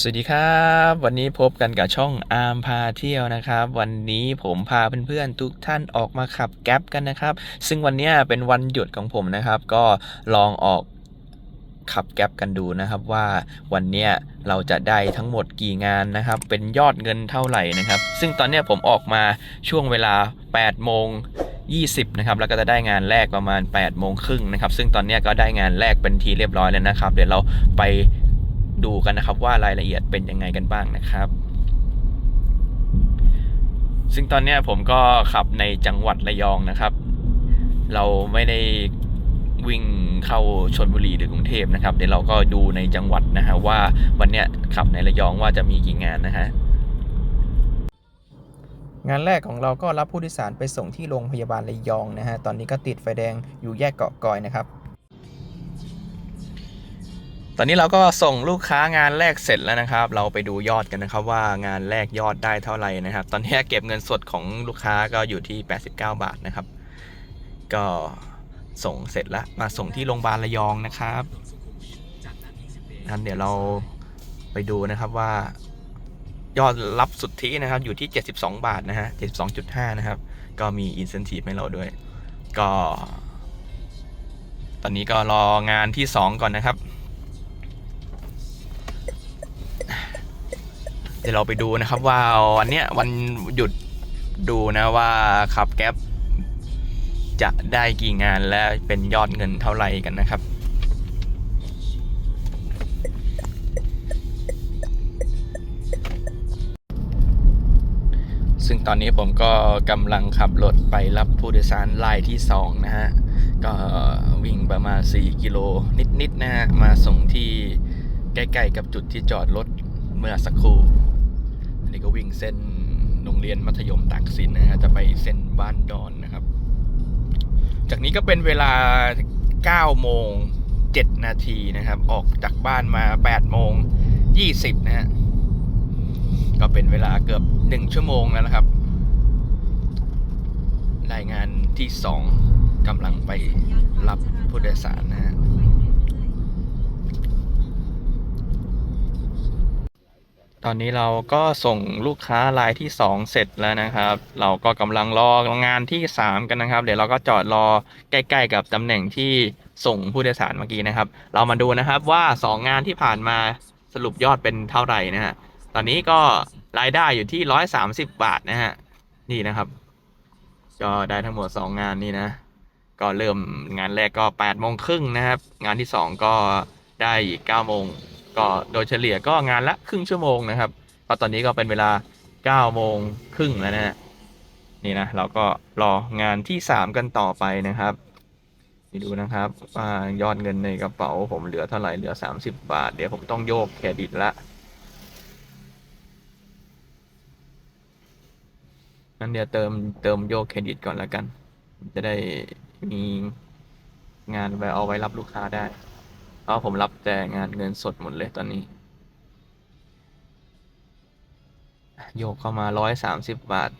สวัสดีครับ วันนี้พบกันกับช่องอาร์มพาเที่ยวนะครับ วันนี้ผมพาเพื่อนๆทุกท่านออกมาขับแก๊ปกันนะครับ ซึ่งวันนี้เป็นวันหยุดของผมนะครับ ก็ลองออกขับแก๊ปกันดูนะครับว่าวันเนี้ยเราจะได้ทั้งหมดกี่งานนะครับ เป็นยอดเงินเท่าไหร่นะครับ ซึ่งตอนเนี้ยผมออกมาช่วงเวลา8โมง20นะครับแล้วก็จะได้งานแรกประมาณ8โมงครึ่งนะครับ ซึ่งตอนนี้ก็ได้งานแรกเป็นทีเรียบร้อยแล้วนะครับ เดี๋ยวเราไป ดูกันนะครับว่ารายละเอียดเป็นยังไงกันบ้างนะครับ ซึ่งตอนนี้ผมก็ขับในจังหวัดระยองนะครับ เราไม่ได้วิ่งเข้าชนบุรีหรือกรุงเทพนะครับ เดี๋ยวเราก็ดูในจังหวัดนะฮะว่าวันเนี้ยขับในระยองว่าจะมีกี่งานนะฮะงานแรกของเราก็รับผู้โดยสารไปส่งที่โรงพยาบาลระยองนะฮะ ตอนนี้ก็ติดไฟแดงอยู่แยกเกาะกอยนะครับ ตอนนี้เราก็ส่งลูกค้างานแรกเสร็จแล้วนะครับ เราไปดูยอดกันนะครับว่างานแรกยอดได้เท่าไหร่นะครับ ตอนนี้เก็บเงินสดของลูกค้าก็อยู่ที่ 89 บาทนะครับ ก็ส่งเสร็จแล้วมาส่งที่โรงพยาบาลระยองนะครับนั้นเดี๋ยวเราไปดูนะครับว่า ยอดรับสุทธินะครับอยู่ที่ 72 บาทนะฮะ 72.5 นะครับ ก็มีอินเซนティブให้เราด้วย ก็ ตอนนี้ก็รองานที่ 2 ก่อนนะครับ เดี๋ยวเราไปดูนะครับ ว่าวันเนี้ยวันหยุดดูนะว่าขับแก๊ปจะได้กี่งานและเป็นยอดเงินเท่าไหร่กันนะครับซึ่งตอนนี้ผมก็กำลังขับรถไปรับผู้โดยสารรายที่ 2 นะฮะ ก็วิ่งประมาณ 4 กิโลนิดๆนะฮะ มาส่งที่ใกล้ๆกับจุดที่จอดรถเมื่อสักครู่ ก็วิ่งเส้นโรงเรียนมัธยมตากสินนะฮะจะไปเส้นบ้านดอนนะครับ จากนี้ก็เป็นเวลา 9 โมง 7 นาทีนะครับ ออกจากบ้านมา 8 โมง 20 นะฮะก็เป็นเวลาเกือบ 1 ชั่วโมงแล้วนะครับ รายงานที่ 2กำลังไปรับผู้โดยสารนะฮะ ตอนนี้เราก็ส่งลูกค้ารายที่ 2 เสร็จแล้วนะครับ เราก็กำลังรองานที่ 3 กันนะครับ เดี๋ยวเราก็จอดรอใกล้ ๆ กับตำแหน่งที่ส่งผู้โดยสารเมื่อกี้นะครับ เรามาดูนะครับว่า 2 งานที่ผ่านมาสรุปยอดเป็นเท่าไหร่นะฮะ ตอนนี้ก็รายได้อยู่ที่ 130 บาทนะฮะ นี่นะครับ ก็ได้ทั้งหมด 2 งานนี่นะ ก็เริ่มงานแรกก็8โมงครึ่งนะครับ งานที่ 2 ก็ได้อีก9โมง ก็โดยเฉลี่ยก็งานละครึ่งชั่วโมงนะครับก็ตอนนี้ก็เป็นเวลา9โมงครึ่งแล้วนะนี่นะเราก็รองานที่ 3 กันต่อไปนะครับนี่ดูนะครับยอดเงินในกระเป๋าผมเหลือเท่าไหร่เหลือ 30 บาท เดี๋ยวผมต้องโยกเครดิตละงั้นเดี๋ยวเติมเติมโยกเครดิตก่อนแล้วกัน จะได้มีงานไวเอาไว้รับลูกค้าได้ เพราะผมรับแต่งานเงินสดหมดเลยตอนนี้ โยกเข้ามาร้อยสามสิบบาท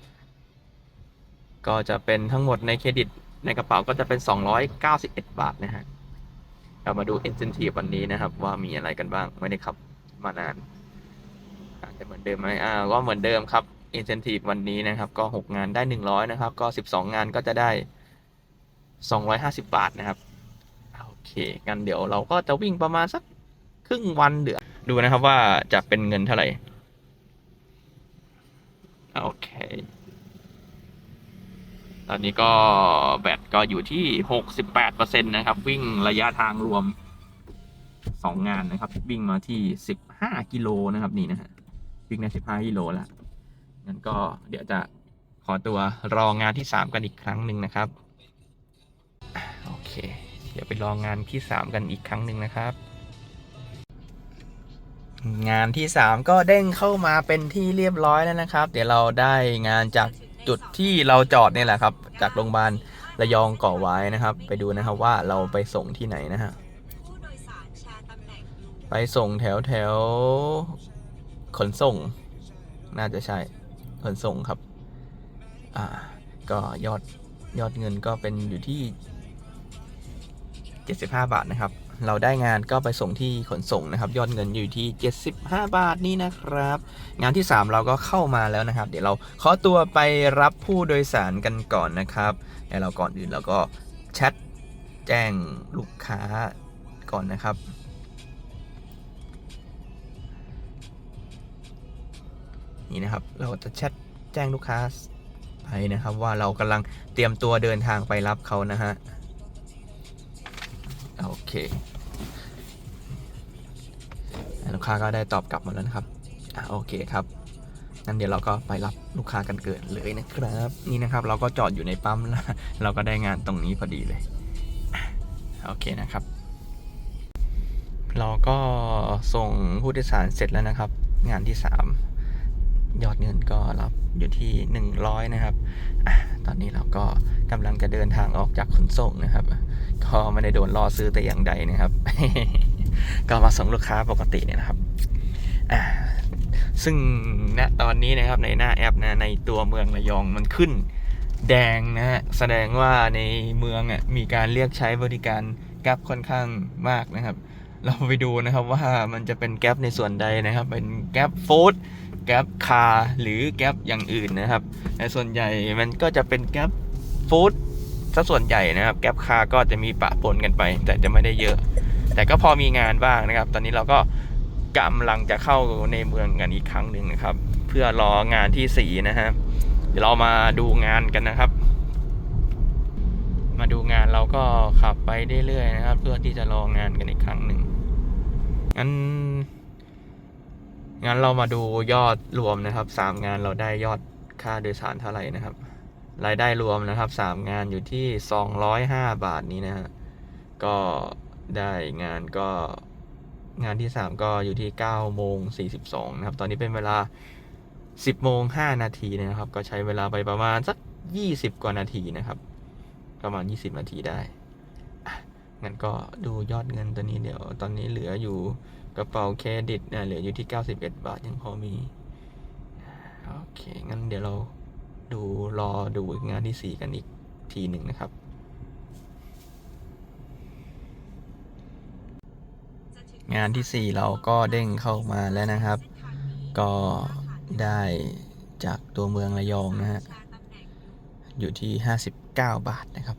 ก็จะเป็นทั้งหมดในเครดิตในกระเป๋าก็จะเป็นสองร้อยเก้าสิบเอ็ดบาทนะฮะเรามาดู incentive วันนี้นะครับ ว่ามีอะไรกันบ้างไม่ได้ขับมานานอาจจะเหมือนเดิมไหมอ่าก็เหมือนเดิมครับ incentive วันนี้นะครับ ก็หกงานได้หนึ่งร้อยนะครับ ก็สิบสองงานก็จะได้สองร้อยห้าสิบบาทนะครับ เคงั้นเดี๋ยวเราก็จะวิ่งประมาณสักครึ่งวันเดือดูนะครับว่าจะเป็นเงินเท่าไหร่ โอเค ตอนนี้ก็แบตก็อยู่ที่หกสิบแปดเปอร์เซ็นตนะครับ วิ่งระยะทางรวมสองงานนะครับ วิ่งมาที่สิบห้ากิโลนะครับนี่นะฮะวิ่งได้สิบห้ากิโลแล้วงั้นก็เดี๋ยวจะขอตัวรองานที่สามกันอีกครั้งหนึ่งนะครับ โอเค เดี๋ยวไปลองงานที่ 3 กันอีกครั้งหนึ่งนะครับ งานที่ 3 ก็เด้งเข้ามาเป็นที่เรียบร้อยแล้วนะครับ เดี๋ยวเราได้งานจากจุดที่เราจอดนี่แหละครับ จากโรงพยาบาลระยองเกาะไว้นะครับ ไปดูนะครับว่าเราไปส่งที่ไหนนะฮะไปส่งแถวแถวขนส่ง น่าจะใช่ขนส่งครับ อ่า ก็ยอดยอดเงินก็เป็นอยู่ที่ 75 บาทนะครับ เราได้งานก็ไปส่งที่ขนส่งนะครับ ยอดเงินอยู่ที่ 75 บาทนี่นะครับ งานที่ 3 เราก็เข้ามาแล้วนะครับ เดี๋ยวเราขอตัวไปรับผู้โดยสารกันก่อนนะครับแต่เราก่อนอื่นเราก็แชทแจ้งลูกค้าก่อนนะครับนี่นะครับเราจะแชทแจ้งลูกค้าไปนะครับ ว่าเรากำลังเตรียมตัวเดินทางไปรับเขานะฮะ โอเคลูกค้าก็ได้ตอบกลับมาแล้วนะครับอะโอเคครับงั้นเดี๋ยวเราก็ไปรับลูกค้ากันเกิดเลยนะครับ นี่นะครับเราก็จอดอยู่ในปั๊มแล้วเราก็ได้งานตรงนี้พอดีเลยโอเคนะครับ เราก็ส่งผู้โดยสารเสร็จแล้วนะครับ งานที่ 3 ยอดเงินก็รับอยู่ที่ 100 นะครับอตอนนี้เราก็ กำลังจะเดินทางออกจากขนส่งนะครับ ก็ไม่ได้โดนล่อซื้อแต่อย่างใดนะครับ ก็มาส่งลูกค้าปกติเนี่ยนะครับอ่าซึ่งณตอนนี้นะครับในหน้าแอปนะในตัวเมืองระยองมันขึ้น แดงนะฮะแสดงว่าในเมืองอะมีการเรียกใช้บริการแกร็บค่อนข้างมากนะครับ เราไปดูนะครับว่ามันจะเป็นแกร็บในส่วนใดนะครับ เป็นแกร็บฟู้ดแกร็บคาร์หรือแกร็บอย่างอื่นนะครับแต่ส่วนใหญ่มันก็จะเป็นแกร็บ ฟู้ดซะส่วนใหญ่นะครับ แก๊ปคาร์ก็จะมีปะปนกันไป แต่จะไม่ได้เยอะ แต่ก็พอมีงานบ้างนะครับ ตอนนี้เราก็กำลังจะเข้าในเมืองกันอีกครั้งหนึ่งนะครับ เพื่อรองานที่สี่นะฮะเดี๋ยวเรามาดูงานกันนะครับ มาดูงานเราก็ขับไปเรื่อยๆนะครับ เพื่อที่จะรองานกันอีกครั้งหนึ่งงั้นงั้นเรามาดูยอดรวมนะครับสามงานเราได้ยอดค่าโดยสารเท่าไหร่นะครับ รายได้รวมนะครับสามงานอยู่ที่ 205 บาทนี้นะฮะก็ได้งานก็งานที่ 3 ก็อยู่ที่9โมง42นะครับ ตอนนี้เป็นเวลา 10โมง5นาทีนะครับ ก็ใช้เวลาไปประมาณสัก 20 กว่านาทีนะครับ ประมาณ 20 นาทีได้งั้นก็ดูยอดเงินตัวนี้เดี๋ยว ตอนนี้เหลืออยู่กระเป๋าเครดิตนะเหลืออยู่ที่ 91 บาทยังพอมี โอเค งั้นเดี๋ยวเรา ดูรอดูงานที่สี่กันอีกทีหนึ่งนะครับงานที่สี่เราก็เด้งเข้ามาแล้วนะครับ ก็ได้จากตัวเมืองระยองนะฮะ อยู่ที่ 59 บาทนะครับ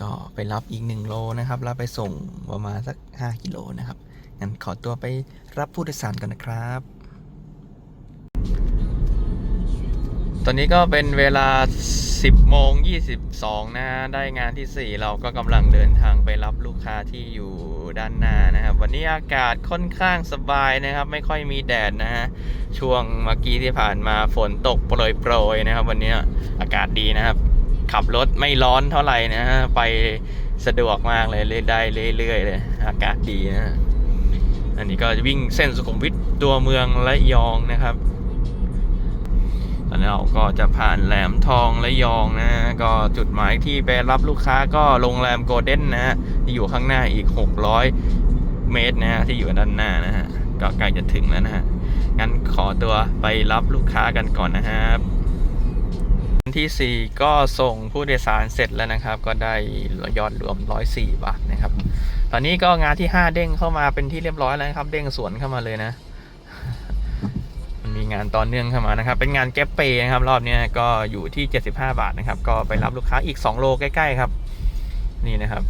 ก็ไปรับอีก 1 โลนะครับ แล้วไปส่งประมาณสัก 5 กิโลนะครับ งั้นขอตัวไปรับผู้โดยสารกันนะครับ อนนี้ก็เป็นเวลา 10โมง22 นะ ได้งานที่ 4 เราก็กำลังเดินทางไปรับลูกค้าที่อยู่ด้านหน้านะครับ วันนี้อากาศค่อนข้างสบายนะครับ ไม่ค่อยมีแดดนะฮะ ช่วงเมื่อกี้ที่ผ่านมาฝนตกโปรยๆนะครับ วันนี้อากาศดีนะครับ ขับรถไม่ร้อนเท่าไหร่นะฮะ ไปสะดวกมากเลยเลยได้เรื่อยๆเลย อากาศดีนะฮะอันนี้ก็จะวิ่งเส้นสุขุมวิทตัวเมืองระยองนะครับ ตอนนี้เราก็จะผ่านแหลมทองและยองนะ ก็จุดหมายที่ไปรับลูกค้าก็โรงแรมโกลเด้นนะฮะที่อยู่ข้างหน้าอีก 600 เมตรนะฮะที่อยู่ด้านหน้านะฮะก็ใกล้จะถึงแล้วนะฮะงั้นขอตัวไปรับลูกค้ากันก่อนนะครับที่ 4 ก็ส่งผู้โดยสารเสร็จแล้วนะครับ ก็ได้ยอดรวม 104 บาทนะครับ ตอนนี้ก็งานที่ 5 เด้งเข้ามาเป็นที่เรียบร้อยแล้วนะครับ เด้งสวนเข้ามาเลยนะ งานต่อเนื่องเข้ามานะครับ เป็นงานแก๊ปเปย์นะครับ รอบนี้ก็อยู่ที่ 75 บาทนะครับ ก็ไปรับลูกค้าอีก 2 โลใกล้ๆครับ นี่นะครับ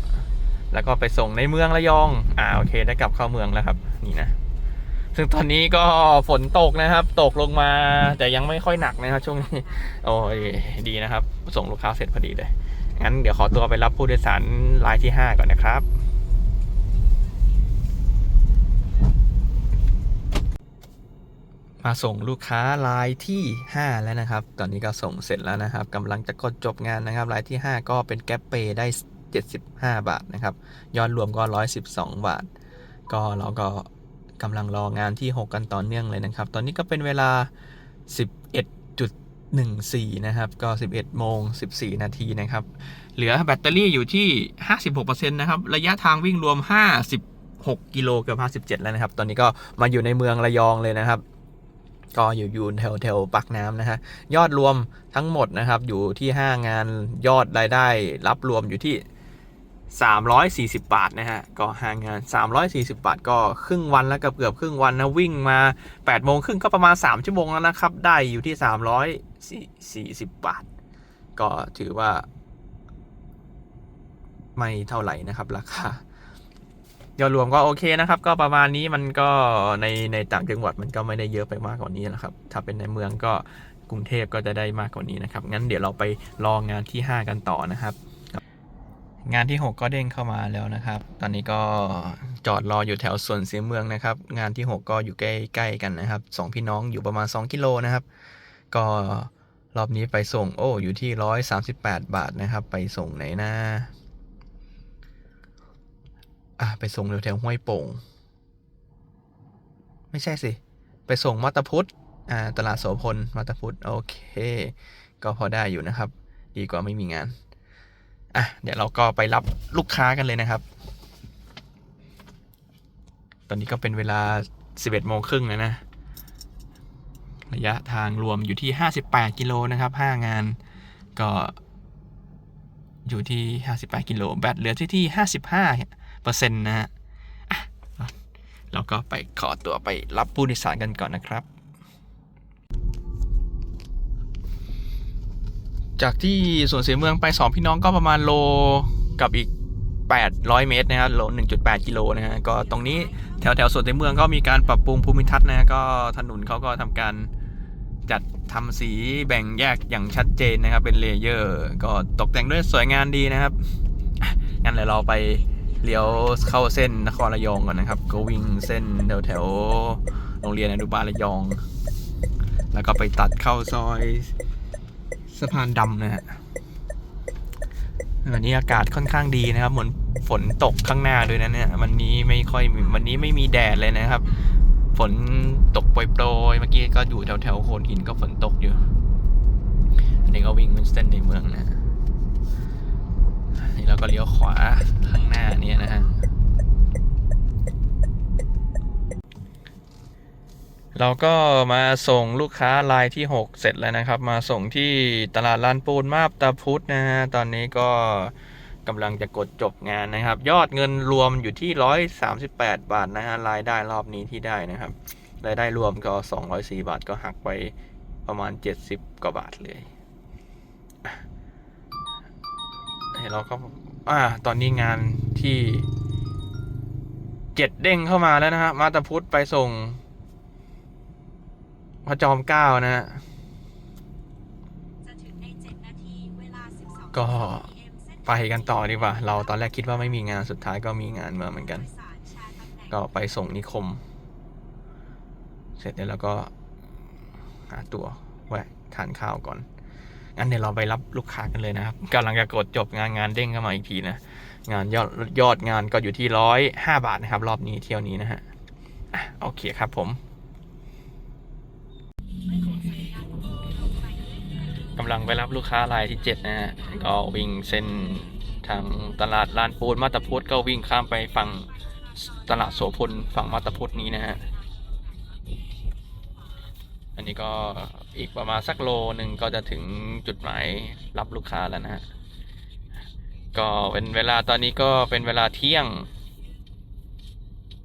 แล้วก็ไปส่งในเมืองระยองอ่าโอเค ได้กลับเข้าเมืองแล้วครับ นี่นะ ซึ่งตอนนี้ก็ฝนตกนะครับ ตกลงมาแต่ยังไม่ค่อยหนักนะครับ ช่วงนี้ โอ้ยดีนะครับ ส่งลูกค้าเสร็จพอดีเลยงั้นเดี๋ยวขอตัวไปรับผู้โดยสารรายที่ 5 ก่อนนะครับ มาส่งลูกค้ารายที่ 5 แล้วนะครับ ตอนนี้ก็ส่งเสร็จแล้วนะครับกำลังจะกดจบงานนะครับ รายที่ 5 ก็เป็นแก๊ปเปย์ได้ 75 บาทนะครับ ยอดรวมก็ 112 บาท ก็เราก็กำลังรองานที่ 6 กันต่อเนื่องเลยนะครับ ตอนนี้ก็เป็นเวลา 11.14 นะครับ ก็ 11 โมง 14 นาทีนะครับ เหลือแบตเตอรี่อยู่ที่ 56%นะครับ ระยะทางวิ่งรวม56กิโลเกือบ57 แล้วนะครับ ตอนนี้ก็มาอยู่ในเมืองระยองเลยนะครับ ก็อยู่อยู่แถวแถวปากน้ำนะฮะ ยอดรวมทั้งหมดนะครับ อยู่ที่ 5 งานยอดรายได้ รับรวมอยู่ที่ 340 บาทนะฮะ ก็ห่างงาน 340 บาท ก็ครึ่งวันแล้วกับเกือบครึ่งวันนะ วิ่งมา8โมงครึ่งก็ประมาณ 3 ชั่วโมงแล้วนะครับ ได้อยู่ที่ 340 บาท ก็ถือว่า ไม่เท่าไหร่นะครับ ราคา ยอดรวมก็โอเคนะครับ ก็ประมาณนี้มันก็ในในต่างจังหวัดมันก็ไม่ได้เยอะไปมากกว่านี้นะครับ ถ้าเป็นในเมืองก็กรุงเทพก็จะได้มากกว่านี้นะครับ งั้นเดี๋ยวเราไปรองงานที่ 5 กันต่อนะครับ งานที่ 6 ก็เด้งเข้ามาแล้วนะครับ ตอนนี้ก็จอดรออยู่แถวสวนเสียเมืองนะครับ งานที่ 6 ก็อยู่ใกล้ๆกันนะครับสองพี่น้องอยู่ประมาณ 2 กิโลนะครับ ก็รอบนี้ไปส่งโอ้อยู่ที่ 138 บาทนะครับ ไปส่งไหนนะ อะไปส่งแถวๆห้วยโป่ง ไม่ใช่สิ ไปส่งมัตพุทธอ่าตลาดโสพลมัตตพุทธโอเค ก็พอได้อยู่นะครับ ดีกว่าไม่มีงาน อะ เดี๋ยวเราก็ไปรับลูกค้ากันเลยนะครับ ตอนนี้ก็เป็นเวลา 11โมงครึ่งแล้วนะ ระยะทางรวมอยู่ที่ 58 กิโลนะครับ 5 งาน ก็อยู่ที่ 58 กิโล แบตเหลือที่ที่ 55 เปอร์เซ็นต์นะฮะเราก็ไปขอตัวไปรับผู้โดยสารกันก่อนนะครับ จากที่สวนเสียเมืองไปสองพี่น้องก็ประมาณโลกับอีก 800 เมตรนะครับโล 1.8 กิโลนะฮะก็ตรงนี้แถวแถวสวนเสียเมืองก็มีการปรับปรุงภูมิทัศน์นะก็ถนนเขาก็ทำการจัดทำสีแบ่งแยกอย่างชัดเจนนะครับ เป็นเลเยอร์ ก็ตกแต่งด้วยสวยงามดีนะครับงั้นเดี๋ยวเราไป เลี้ยวเข้าเส้นนครระยองก่อนนะครับ ก็วิ่งเส้นแถวแถวโรงเรียนอนุบาลระยอง แล้วก็ไปตัดเข้าซอยสะพานดำนะฮะวันนี้อากาศค่อนข้างดีนะครับ เหมือนฝนตกข้างหน้าด้วยนะเนี่ยวันนี้ไม่ค่อยวันนี้ไม่มีแดดเลยนะครับ ฝนตกโปรยๆเมื่อกี้ก็อยู่แถวแถวโคนหินก็ฝนตกอยู่อันนี้ก็วิ่งเป็นเส้นในเมืองนะ นี่เราก็เลี้ยวขวาข้างหน้านี่นะฮะ เราก็มาส่งลูกค้ารายที่ 6 เสร็จแล้วนะครับ มาส่งที่ตลาดลานปูนมาบตาพุธนะฮะ ตอนนี้ก็กำลังจะกดจบงานนะครับ ยอดเงินรวมอยู่ที่ 138 บาทนะฮะ รายได้รอบนี้ที่ได้นะครับ รายได้รวมก็ 204 บาทก็หักไปประมาณ 70 กว่าบาทเลย เห็นเราก็อ่า ตอนนี้งานที่เจ็ดเด้งเข้ามาแล้วนะฮะ มาตาพุธไปส่งพระจอมเกล้านะฮะจะถึงใน7นาทีเวลา12ก็ PM เส้นไปกันต่อดีกว่า เราตอนแรกคิดว่าไม่มีงานสุดท้ายก็มีงานมาเหมือนกันโดยสารแชร์ตำแหน่งก็ไปส่งนิคม เสร็จแล้วเราก็หาตัวแวะทานข้าวก่อน งั้นเดี๋ยวเราไปรับลูกค้ากันเลยนะครับกำลังจะกดจบงานงานเด้งเข้ามาอีกทีนะ งานยอดยอดงานก็อยู่ที่ร้อยห้าบาทนะครับ รอบนี้เที่ยวนี้นะฮะโอเคครับผมกำลังไปรับลูกค้ารายที่ 7 นะฮะ ก็วิ่งเส้นทางตลาดลานปูนมาตาพุธก็วิ่งข้ามไปฝั่งตลาดโสพลฝั่งมาตาพุธนี้นะฮะ อันนี้ก็อีกประมาณสักโลหนึ่งก็จะถึงจุดหมายรับลูกค้าแล้วนะฮะ ก็เป็นเวลาตอนนี้ก็เป็นเวลาเที่ยง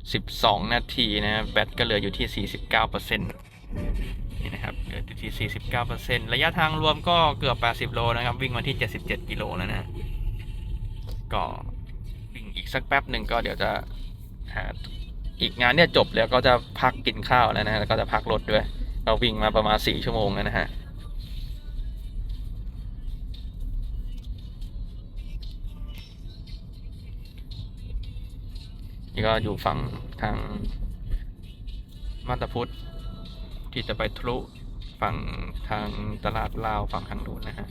12 นาทีนะแบตก็เหลืออยู่ที่ 49%นี่นะครับเหลืออยู่ที่ 49%ระยะทางรวมก็เกือบ 80 โลนะครับ วิ่งมาที่ 77 กิโลแล้วนะ ก็วิ่งอีกสักแป๊บหนึ่งก็เดี๋ยวจะหาอีกงานเนี่ยจบแล้วก็จะพักกินข้าวแล้วนะแล้วก็จะพักรถด้วย เราวิ่งมาประมาณสี่ชั่วโมงแล้วนะฮะนี่ก็อยู่ฝั่งทางมาตาพุทธที่จะไปทะลุฝั่งทางตลาดลาวฝั่งทางนู้นนะฮะ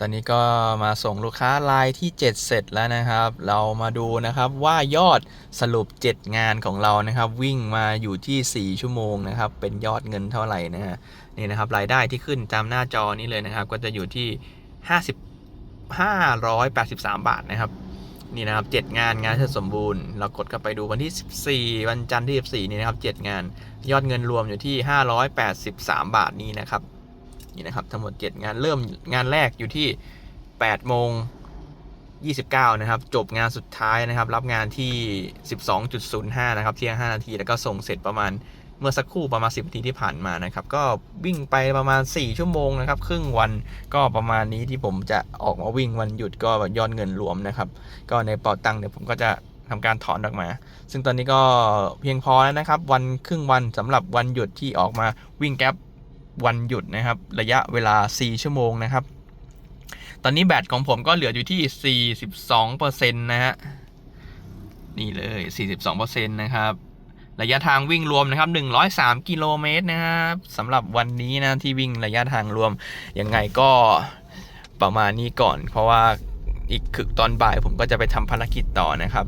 ตอนนี้ก็มาส่งลูกค้ารายที่ 7 เสร็จแล้วนะครับ เรามาดูนะครับว่ายอดสรุป 7 งานของเรานะครับ วิ่งมาอยู่ที่ 4 ชั่วโมงนะครับ เป็นยอดเงินเท่าไหร่นะฮะนี่นะครับรายได้ที่ขึ้นตามหน้าจอนี้เลยนะครับ ก็จะอยู่ที่ 50 583 บาทนะครับนี่นะครับ 7 งานงานเสร็จสมบูรณ์เรากดเข้าไปดูวันที่ 14 วันจันทร์ที่ 14 นี่นะครับ 7 งาน ยอดเงินรวมอยู่ที่ 583 บาทนี้นะครับ นี่นะครับทั้งหมด 7 งานเริ่มงานแรกอยู่ที่8โมง29 นะครับ จบงานสุดท้ายนะครับ รับงานที่ 12.05 นะครับ เที่ยง 5 นาที แล้วก็ส่งเสร็จประมาณเมื่อสักครู่ประมาณ 10 นาทีที่ผ่านมานะครับ ก็วิ่งไปประมาณ 4 ชั่วโมงนะครับ ครึ่งวันก็ประมาณนี้ที่ผมจะออกมาวิ่งวันหยุดก็ยอดเงินรวมนะครับ ก็ในเป๋าตังค์เดี๋ยวผมก็จะทำการถอนออกมา ซึ่งตอนนี้ก็เพียงพอแล้วนะครับ วันครึ่งวันสำหรับวันหยุดที่ออกมาวิ่งแก๊ป วันหยุดนะครับ ระยะเวลา 4 ชั่วโมงนะครับ ตอนนี้แบตของผมก็เหลืออยู่ที่ 42%นะฮะ นี่เลย 42%นะครับ ระยะทางวิ่งรวมนะครับ 103 กิโลเมตรนะครับสำหรับวันนี้นะที่วิ่งระยะทางรวม ยังไงก็ประมาณนี้ก่อน เพราะว่าอีกคือตอนบ่ายผมก็จะไปทำภารกิจต่อนะครับ